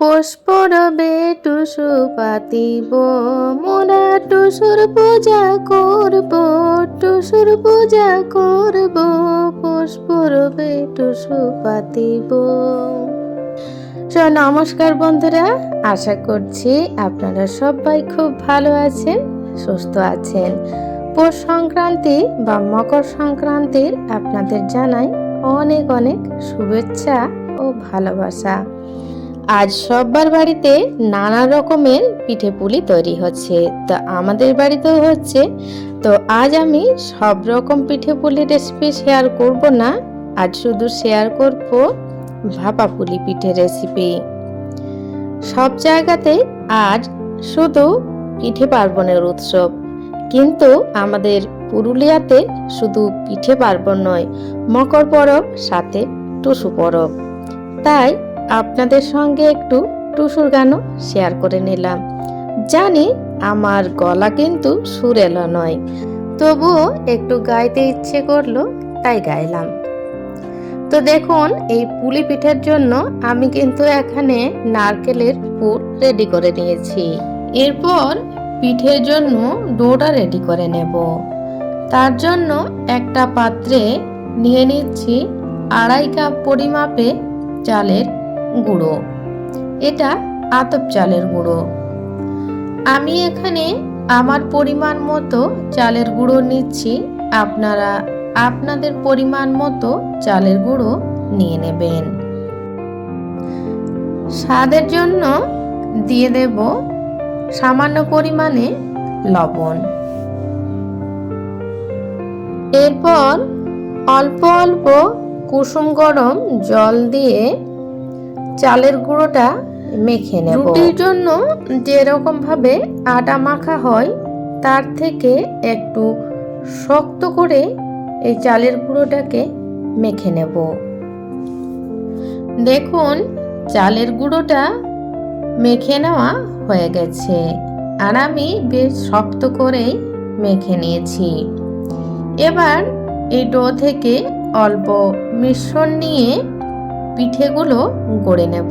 পুষ্পরবে টুসু পাতিব মোরা টুসুর পূজা করব, টুসুর পূজা করব পুষ্পরবে টুসু পাতিব। নমস্কার বন্ধুরা, আশা করছি আপনারা সবাই খুব ভালো আছেন, সুস্থ আছেন। পৌষ সংক্রান্তি বা মকর সংক্রান্তির আপনাদের জানাই অনেক অনেক শুভেচ্ছা ও ভালোবাসা। আজ সববার বাড়িতে নানা রকমের পিঠে পুলি তৈরি হচ্ছে। তো আমাদের বাড়িতেও হচ্ছে। তো আজ আমি সব রকম পিঠে পুলি রেসিপি শেয়ার করব না, আজ শুধু শেয়ার করব ভাপা পুলি পিঠে রেসিপি সব জায়গাতে আজ শুধু পিঠে পার্বণের উৎসব। কিন্তু আমাদের পুরুলিয়াতে শুধু পিঠে পার্বণ নয়, মকর পরব, সাথে টুসু পরব। তাই আপনাদের সঙ্গে একটু টুসুর গানও শেয়ার করে নিলাম। জানি আমার গলা কিন্তু সুরেলা নয়, তবুও একটু গাইতে ইচ্ছে করল, তাই গাইলাম। তো দেখুন, এই পুলি পিঠের জন্য আমি কিন্তু এখানে নারকেলের পুর রেডি করে নিয়েছি। এরপর পিঠের জন্য ডোটা রেডি করে নেব। তার জন্য একটা পাত্রে নিয়ে নিচ্ছি আড়াই কাপ পরিমাপে চালের গুঁড়ো। এটা আতপ চালের গুঁড়ো। আমি এখানে আমার পরিমাণ মতো চালের গুঁড়ো নিচ্ছি। আপনারা আপনাদের পরিমাণ মতো চালের গুঁড়ো নিয়ে নেবেন। স্বাদের জন্য দিয়ে দেব সামান্য পরিমাণে লবণ। এরপর অল্প অল্প কুসুম গরম জল দিয়ে চালের গুঁড়োটা মেখে নেব। রুটির জন্য যেরকম ভাবে আটা মাখা হয়, তার থেকে একটু শক্ত করে এই চালের গুঁড়োটাকে মেখে নেব। দেখুন, চালের গুঁড়োটা মেখে নেওয়া হয়ে গেছে আর আমি বেশ শক্ত করেই মেখে নিয়েছি। এবার এই ডো থেকে অল্প মিশ্রণ নিয়ে পিঠেগুলো গড়ে নেব।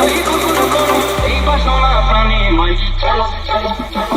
চলি দুপুর করি এই বাসনা প্রাণে মাই চলো চলো চলো।